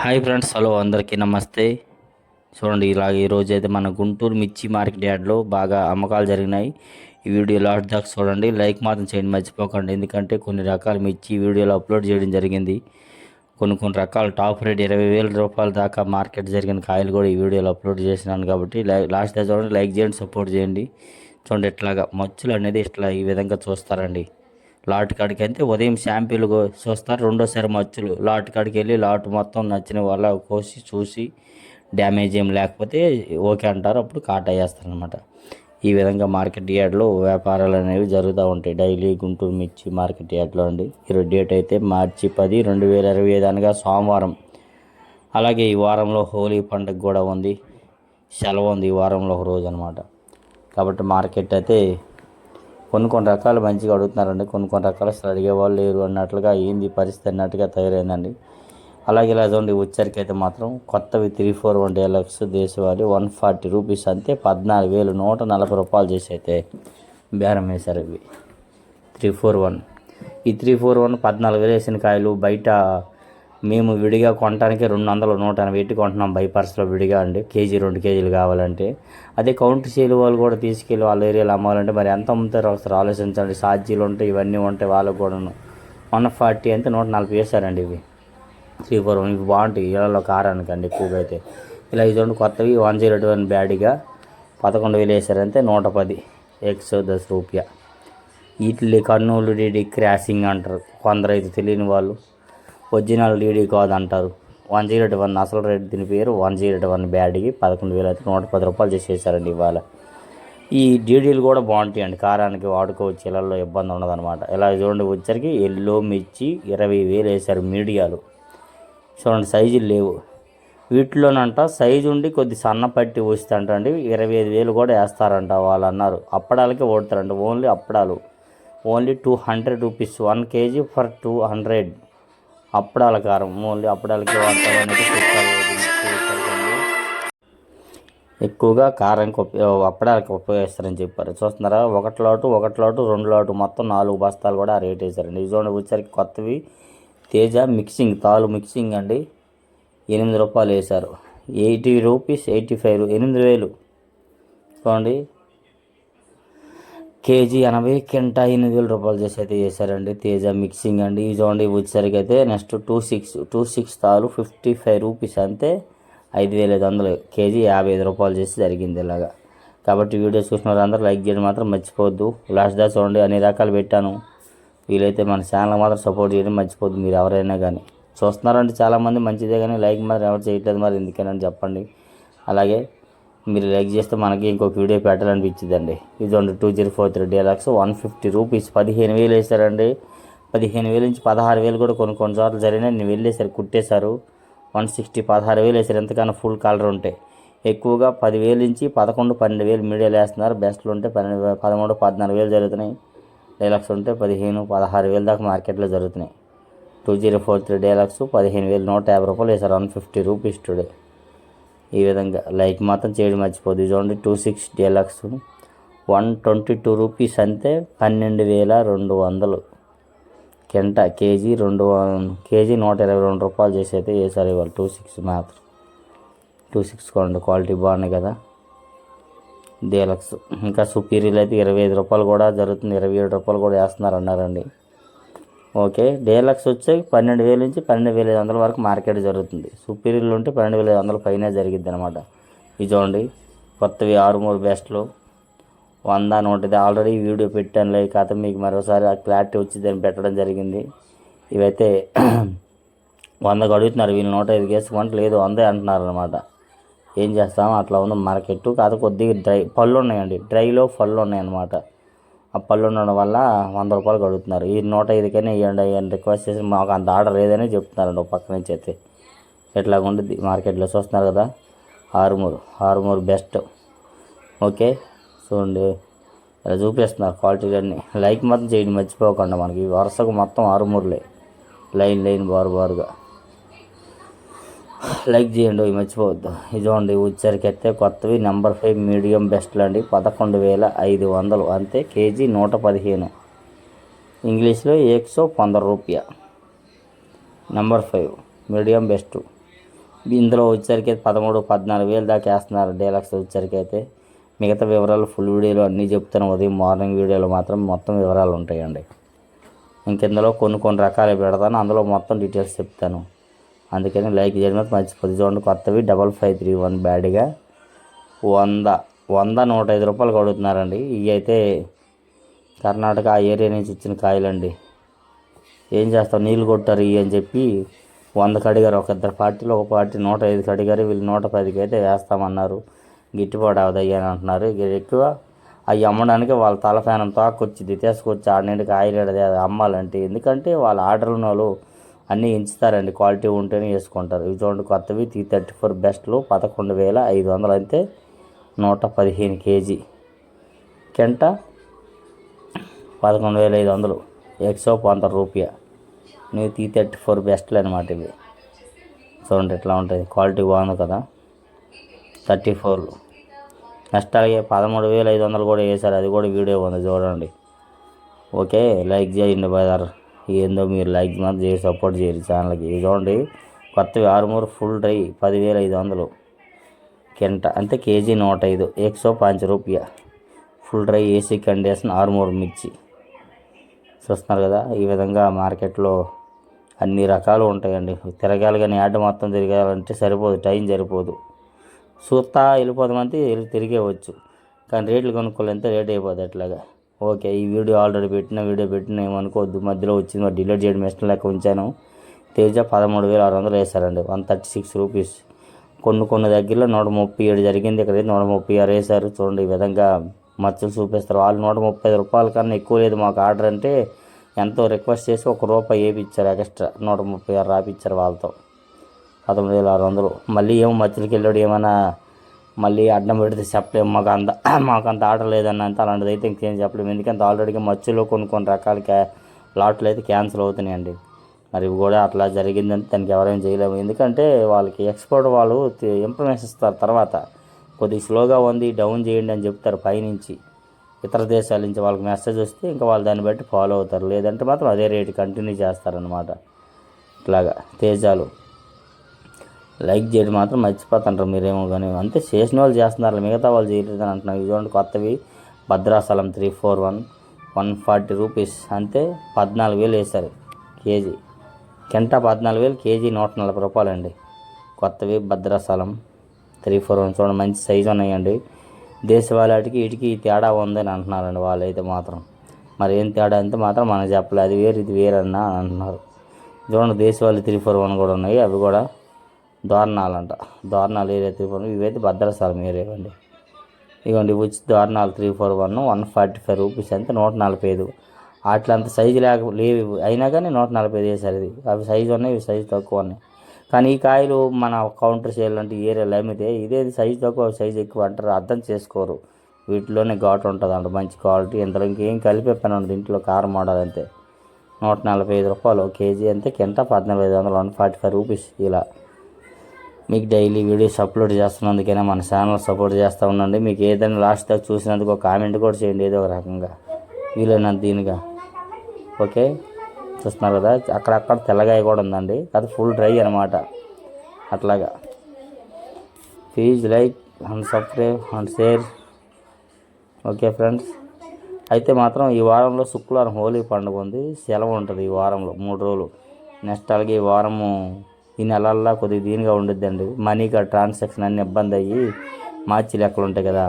Hi friends hello అందరికీ నమస్తే. చూడండి ఇలాగ ఈరోజు అయితే మన గుంటూరు మిర్చి మార్కెట్ యార్డ్లో బాగా అమ్మకాలు జరిగినాయి. ఈ వీడియో లాస్ట్ దాకా చూడండి లైక్ మాత్రం చేయండి మర్చిపోకండి. ఎందుకంటే కొన్ని రకాల మిర్చి వీడియోలో అప్లోడ్ చేయడం జరిగింది. కొన్ని కొన్ని రకాల టాప్ రేట్ ఇరవై వేల రూపాయల దాకా మార్కెట్ జరిగిన కాయలు కూడా ఈ వీడియోలో అప్లోడ్ చేసినాను కాబట్టి లాస్ట్ దాకా చూడండి లైక్ చేయండి సపోర్ట్ చేయండి. చూడండి ఇట్లాగా మచ్చులు అనేది ఇట్లా ఈ విధంగా చూస్తారండి. లాట్ కాడికి అయితే ఉదయం శాంపిల్ చూస్తారు. రెండోసారి మచ్చులు. లాట్ కాడికి వెళ్ళి లాట్ మొత్తం నచ్చిన వాళ్ళ కోసి చూసి డ్యామేజ్ ఏం లేకపోతే ఓకే అంటారు. అప్పుడు కాటా వేస్తారు అనమాట ఈ విధంగా మార్కెట్ యార్డ్లో వ్యాపారాలు అనేవి జరుగుతూ ఉంటాయి. డైలీ గుంటూరు మిర్చి మార్కెట్ యార్డ్లో అండి. ఈరోజు డేట్ అయితే మార్చి పది రెండు వేల ఇరవై ఐదు అనగా సోమవారం. అలాగే ఈ వారంలో హోలీ పండుగ కూడా ఉంది. సెలవు ఉంది ఈ వారంలో ఒక రోజు అనమాట కాబట్టి మార్కెట్ అయితే కొన్ని కొన్ని రకాలు మంచిగా అడుగుతున్నారండి. కొన్ని కొన్ని రకాలు అసలు అడిగేవాళ్ళు లేరు అన్నట్లుగా ఏంది పరిస్థితి అన్నట్టుగా తయారైందండి. అలాగే ఇలా చూడండి వచ్చరికి అయితే మాత్రం కొత్తవి త్రీ ఫోర్ వన్ డేలక్స్ దేశవాళి వన్ ఫార్టీ రూపీస్ అంతే పద్నాలుగు వేలు నూట నలభై రూపాయలు చేసి అయితే బేరం వేశారు ఇవి. Three four one. ఈ త్రీ ఫోర్ వన్ పద్నాలుగు వేలు వేసిన కాయలు బయట మేము విడిగా కొనడానికి రెండు వందలు నూట ఎనభై పెట్టి కొంటున్నాం బైపర్స్లో విడిగా అండి. కేజీ రెండు కేజీలు కావాలంటే. అదే కౌంటర్ సేల్ వాళ్ళు కూడా తీసుకెళ్ళి వాళ్ళ ఏరియాలో అమ్మాలంటే మరి ఎంత అమ్ముతారో ఒకసారి ఆలోచించండి. ఛార్జీలు ఉంటాయి ఇవన్నీ ఉంటాయి వాళ్ళకు కూడాను. వన్ ఫార్టీ అంటే నూట నలభై వేసారండి ఇవి. త్రీ ఫోర్ వన్ ఇవి బాగుంటాయి. ఇళ్ళలో కారానికి అండి ఎక్కువగా అయితే. ఇలా ఇదండి కొత్తవి. వన్ జీరో టూ వన్ బ్యాడీగా పదకొండు వేలు వేసారంటే నూట పది ఎక్స్ దశ రూపాయ. వీటిని కర్నూలు డిడి క్రాసింగ్ అంటారు. కొందరు అయితే తెలియని వాళ్ళు. ఒరిజినల్ డీడీ కాదు అంటారు వన్ జీరో వన్ అసలు రేట్ దీని పేరు వన్ జీరో వన్ బ్యాడ్కి పదకొండు వేలు అయితే నూట పది రూపాయలు చేసేసారండి ఇవాళ. ఈ డీడీలు కూడా బాగుంటాయండి. కారానికి వాడుకోవచ్చు ఇళ్ళల్లో ఇబ్బంది ఉండదన్నమాట. ఇలా చూడండి వచ్చరికి ఎల్లో మిర్చి ఇరవై వేలు వేశారు మీడియాలు. చూడండి సైజులు లేవు. వీటిలోనంట సైజు ఉండి కొద్ది సన్న పట్టి అండి ఇరవై ఐదు వేలు కూడా వేస్తారంట వాళ్ళు అన్నారు. అప్పడాలకే ఓడతారంట. ఓన్లీ అప్పడాలు. Only two hundred rupees. One KG for two hundred. అప్పడాల కారం ఓన్లీ అప్పడాలకే వాడతారు అనేది ఎక్కువగా కారంకి ఉపయోగ అప్పడాలకి ఉపయోగిస్తారని చెప్పారు. చూస్తున్నారా? ఒకటి లోటు ఒకటి లోటు రెండు లోటు మొత్తం నాలుగు బస్తాలు కూడా రేట్ వేశారండి. ఈ చూడండి వచ్చేసరికి కొత్తవి. తేజ మిక్సింగ్ తాలు మిక్సింగ్ అండి. ఎనిమిది రూపాయలు వేశారు. ఎయిటీ రూపీస్ ఎయిటీ ఫైవ్ ఎనిమిది వేలు. చూడండి. కేజీ ఎనభై కింటా ఎనిమిది వేల రూపాయలు చేసి అయితే చేశారండి. తేజ మిక్సింగ్ అండి. ఈ చూడండి వచ్చేసరికి అయితే next two six two six తాలు ఫిఫ్టీ ఫైవ్ రూపీస్ అంతే. ఐదు వేల ఐదు వందలు కేజీ యాభై ఐదు రూపాయలు చేసి జరిగింది ఇలాగా. కాబట్టి వీడియో చూసిన వాళ్ళందరూ లైక్ చేయడం మాత్రం మర్చిపోవద్దు. లాస్ట్ దా చూడండి అన్ని రకాలు పెట్టాను. వీలైతే మన ఛానల్ మాత్రం సపోర్ట్ చేయడం మర్చిపోద్దు మీరు ఎవరైనా కానీ చూస్తున్నారంటే చాలామంది మంచిదే కానీ లైక్ మాత్రం ఎవరు చేయట్లేదు మరి ఎందుకని చెప్పండి. అలాగే మీరు లైక్ చేస్తే మనకి ఇంకొక వీడియో పెట్టాలనిపించిందండి. ఇదండి two zero four three deluxe one fifty rupees పదిహేను వేలు వేశారండి. పదిహేను వేలు నుంచి పదహారు వేలు కూడా కొన్ని కొన్ని చోట్ల జరిగినాయి. నేను వెళ్ళేసారు కుట్టేశారు. వన్ సిక్స్టీ పదహారు వేలు వేసారు ఎంతకన్నా ఫుల్ కలర్ ఉంటాయి ఎక్కువగా పదివేలు నుంచి పదకొండు పన్నెండు వేలు మీడియాలు వేస్తున్నారు. బెస్ట్లు ఉంటే పన్నెండు పదమూడు పద్నాలుగు వేలు జరుగుతున్నాయి. డైలాక్స్ ఉంటే పదిహేను పదహారు వేలు దాకా మార్కెట్లో జరుగుతున్నాయి. Two zero four three deluxe పదిహేను వేలు నూట యాభై రూపాయలు వేసారు వన్ ఫిఫ్టీ రూపీస్ టుడే. ఈ విధంగా లైక్ మాత్రం చేయడం మర్చిపోద్దు ఇది చూడండి two six deluxe one twenty two rupees అంతే పన్నెండు వేల రెండు వందలు. కెంట కేజీ రెండు కేజీ నూట ఇరవై రెండు రూపాయలు చేసి అయితే వేసారు ఇవాళ టూ సిక్స్ మాత్రం. టూ సిక్స్ కొనండి క్వాలిటీ బాగున్నాయి కదా. డీలక్స్. ఇంకా సుపీరియల్ అయితే ఇరవై ఐదు రూపాయలు కూడా జరుగుతుంది ఇరవై ఏడు రూపాయలు కూడా వేస్తున్నారు అన్నారండి ఓకే డీలక్స్ వచ్చే పన్నెండు వేల నుంచి పన్నెండు వేల ఐదు వందల వరకు మార్కెట్ జరుగుతుంది. సుపీరియర్లు ఉంటే పన్నెండు వేల ఐదు వందల పైన జరిగిద్ది అనమాట ఇది చూడండి కొత్తవి ఆరు మూడు బెస్ట్లు. వంద నూట ఆల్రెడీ వీడియో పెట్టాను లైక్ కథ మీకు మరోసారి ఆ క్లారిటీ వచ్చి దాన్ని పెట్టడం జరిగింది. ఇవైతే వందకు అడుగుతున్నారు వీళ్ళు నూట ఐదు వేసుకోమంటే లేదు వందే అంటున్నారు అనమాట ఏం చేస్తాం? అట్లా ఉంది మార్కెట్ కాదు కొద్దిగా డ్రై పళ్ళు ఉన్నాయండి. డ్రైలో పళ్ళు ఉన్నాయన్నమాట. ఆ పళ్ళు ఉండడం వల్ల వంద రూపాయలు అడుగుతున్నారు ఈ నూట ఐదుకైనా ఇవ్వండి అని రిక్వెస్ట్ చేసి మాకు అంత ఆర్డర్ లేదని చెప్తున్నారండి ఒక పక్క నుంచి అయితే. ఎట్లా ఉంటుంది మార్కెట్లో చూస్తున్నారు కదా? ఆరుమూరు ఆరుమూరు బెస్ట్. ఓకే చూడండి. ఇలా చూపిస్తున్నారు క్వాలిటీ అన్నీ. లైక్ మాత్రం చేయండి మర్చిపోకుండా మనకి వరుసకు మొత్తం ఆరుమూరులే. లైన్ లైన్ బారు బారుగా. లైక్ చేయండి ఇవి మర్చిపోవద్దు. ఇదిగోండి ఉచ్చరికెత్తే కొత్తవి నెంబర్ ఫైవ్ మీడియం బెస్ట్లు అండి. పదకొండు వేల ఐదు వందలు. అంతే కేజీ నూట పదిహేను. ఇంగ్లీష్లో ఏక్ సో రూపాయ. Number five medium best. ఇందులో ఉచ్చరికైతే పదమూడు పద్నాలుగు వేలు దాకా వేస్తున్నారు. డీలక్స్ ఉచ్చరికైతే మిగతా వివరాలు ఫుల్ వీడియోలో అన్నీ చెప్తాను. ఉదయం మార్నింగ్ వీడియోలో మాత్రం మొత్తం వివరాలు ఉంటాయండి. ఇంకెందులో కొన్ని కొన్ని రకాలు పెడతాను. అందులో మొత్తం డీటెయిల్స్ చెప్తాను. అందుకని లైక్ చేయడం అయితే మర్చిపోతుంది చూడండి కొత్తవి డబల్ ఫైవ్ త్రీ వన్ బ్యాడ్గా. వంద వంద నూట ఐదు రూపాయలు కొడుతున్నారండి. ఇవి అయితే కర్ణాటక ఆ ఏరియా నుంచి ఇచ్చిన కాయలండి. ఏం చేస్తాం? నీళ్ళు కొట్టారు ఇవి అని చెప్పి వంద కడిగారు. ఒక ఇద్దరు పార్టీలో ఒక పార్టీ నూట ఐదు కడిగారు. వీళ్ళు నూట పదికి అయితే వేస్తామన్నారు. గిట్టుబాటు అవదయ్యా అని అంటున్నారు. ఎక్కువ అవి అమ్మడానికి వాళ్ళ తలఫానం తోకొచ్చింది. తీసుకొచ్చి ఆడ నుండి కాయలు అది అమ్మాలంటే. ఎందుకంటే వాళ్ళ ఆర్డర్ ఉన్న వాళ్ళు అన్నీ ఎంచుతారండి. క్వాలిటీ ఉంటేనే వేసుకుంటారు. ఇవి చూడండి కొత్తవి త్రీ థర్టీ ఫోర్ బెస్ట్లు పదకొండు వేల ఐదు వందలు అయితే నూట పదిహేను కేజీ. కెంట పదకొండు వేల ఐదు వందలు. ఎక్సో వంద రూపాయ. నువ్వు త్రీ థర్టీ ఫోర్ బెస్ట్లు అనమాట ఇవి. చూడండి ఎట్లా ఉంటుంది క్వాలిటీ బాగుంది కదా. థర్టీ ఫోర్లు నెక్స్ట్ అలాగే పదమూడు వేల ఐదు వందలు కూడా వేశారు. అది కూడా వీడియో ఉంది చూడండి. ఓకే లైక్ చేయండి బజార్ ఏందో మీరు లైక్ మాత్రం చేసి సపోర్ట్ చేయండి ఛానల్కి. ఇదిగోండి కొత్తవి ఆరుమూరు ఫుల్ డ్రై పదివేల ఐదు వందలు. కింట అంటే కేజీ నూట ఐదు ఎక్సో పాంచ్ రూపాయ. ఫుల్ డ్రై ఏసీ కండిషన్ ఆరుమూరు మిర్చి. చూస్తున్నారు కదా ఈ విధంగా మార్కెట్లో అన్ని రకాలు ఉంటాయండి. తిరగాలి కానీ యాడ్ మొత్తం తిరగాలంటే సరిపోదు టైం సరిపోదు. చూస్తా వెళ్ళిపోదామంటే తిరిగేవచ్చు కానీ రేట్లు కొనుక్కోవాలంటే రేట్ అయిపోద్ది అట్లాగా. ఓకే ఈ వీడియో ఆల్రెడీ పెట్టిన వీడియో పెట్టిన ఏమనుకోవద్దు. మధ్యలో వచ్చింది మరి డిలీట్ చేయడం ఇష్టం లెక్క ఉంచాను. తేజ పదమూడు వేల ఆరు వందలు వేశారండి. One thirty six rupees. కొన్ని కొన్ని దగ్గరలో నూట ముప్పై ఏడు జరిగింది ఇక్కడ నూట ముప్పై ఆరు వేశారు. చూడండి ఈ విధంగా మచ్చలు చూపిస్తారు. వాళ్ళు నూట ముప్పై ఐదు రూపాయల కన్నా ఎక్కువ లేదు మాకు ఆర్డర్ అంటే ఎంతో రిక్వెస్ట్ చేసి ఒక రూపాయి వేపించారు ఎక్స్ట్రా. నూట ముప్పై ఆరు రాపిచ్చారు వాళ్ళతో. పదమూడు వేల ఆరు వందలు. మళ్ళీ ఏమో మధ్యలోకి వెళ్ళాడు ఏమైనా మళ్ళీ అడ్డం పెడితే చెప్పలేము మాకు అంత మాకు అంత ఆర్డర్ లేదన్నంత అలాంటిది అయితే ఇంకేం చెప్పలేము. ఎందుకంటే ఆల్రెడీ మధ్యలో కొన్ని కొన్ని రకాల క్యా లాట్లు అయితే క్యాన్సిల్ అవుతున్నాయండి. మరి ఇవి కూడా అట్లా జరిగిందంటే దానికి ఎవరేం చేయలేము. ఎందుకంటే వాళ్ళకి ఎక్స్పోర్ట్ వాళ్ళు ఇన్ఫర్మేషన్ ఇస్తారు తర్వాత. కొద్దిగా స్లోగా ఉంది డౌన్ చేయండి అని చెప్తారు పైనుంచి. ఇతర దేశాల నుంచి వాళ్ళకి మెసేజ్ వస్తే ఇంకా వాళ్ళు దాన్ని బట్టి ఫాలో అవుతారు. లేదంటే మాత్రం అదే రేటు కంటిన్యూ చేస్తారనమాట ఇట్లాగా తేజాలు. లైక్ చేయడం మాత్రం మర్చిపోతుంటారు మీరేమో కానీ అంతే చేసిన వాళ్ళు చేస్తున్నారు మిగతా వాళ్ళు చేయలేదు అని అంటున్నారు ఇదిగోండి కొత్తవి. Bhadrachalam three four one one forty rupees. అంతే పద్నాలుగు వేలు వేశారు కేజీ. కింట పద్నాలుగు వేలు కేజీ నూట నలభై రూపాయలండి. కొత్తవి భద్రాసలం త్రీ ఫోర్ వన్. చూడండి మంచి సైజు ఉన్నాయండి. దేశవాళికి వీటికి తేడా ఉందని అంటున్నారండి వాళ్ళైతే మాత్రం. మరి ఏం తేడా అంటే మాత్రం మనకు చెప్పలేదు. అది వేరు ఇది వేరన్నా అని అంటున్నారు. చూడండి దేశవాళి త్రీ ఫోర్ వన్ కూడా ఉన్నాయి. అవి కూడా దారుణాలు అంట దారుణాలు ఏరియా త్రీ ఫోర్ ఇవైతే భద్రాచలం ఏరియా అండి ఇదిగోండి ఇవి వచ్చి దారుణాలు three four one one forty five rupees అంటే నూట నలభై ఐదు. వాటిలో అంత సైజు లేక లేవు. అయినా కానీ నూట నలభై ఐదు వేసారు ఇది. అవి సైజు ఉన్నాయి ఇవి సైజు తక్కువ ఉన్నాయి. కానీ ఈ కాయలు మన కౌంటర్ సేల్ అంటే ఈ ఏరియాలో అమ్మితే ఇదే సైజు తక్కువ సైజు ఎక్కువ అంటారు. అర్థం చేసుకోరు. వీటిలోనే ఘాటు ఉంటుంది అంట మంచి క్వాలిటీ. ఇంతలో ఇంకేం కలిపే పని ఉండదు ఇంట్లో కారం మోడల్ అంతే. నూట నలభై ఐదు రూపాయలు కేజీ అంతే కింద పద్నాలుగు ఐదు వందలు వన్ ఫార్టీ ఫైవ్ రూపీస్ ఇలా. మీకు డైలీ వీడియోస్ అప్లోడ్ చేస్తున్నందుకైనా మన ఛానల్ సపోర్ట్ చేస్తూ ఉండండి. మీకు ఏదైనా లాస్ట్ దాకా చూసినందుకు ఒక కామెంట్ కూడా చేయండి ఏదో ఒక రకంగా. వీలైనంత దీనిగా. ఓకే చూస్తున్నారు కదా? అక్కడక్కడ తెల్లగాయ కూడా ఉందండి. అది ఫుల్ డ్రై అనమాట అట్లాగా. Please like and subscribe and share okay friends అయితే మాత్రం ఈ వారంలో శుక్రవారం హోలీ పండుగ ఉంది. సెలవు ఉంటుంది ఈ వారంలో. మూడు రోజులు. నెక్స్ట్ అలాగే ఈ వారము ఈ నెలల్లో కొద్దిగా దీనిగా ఉండిద్దండి. మనీగా ట్రాన్సాక్షన్ అన్ని ఇబ్బంది అయ్యి మార్చి లెక్కలు ఉంటాయి కదా.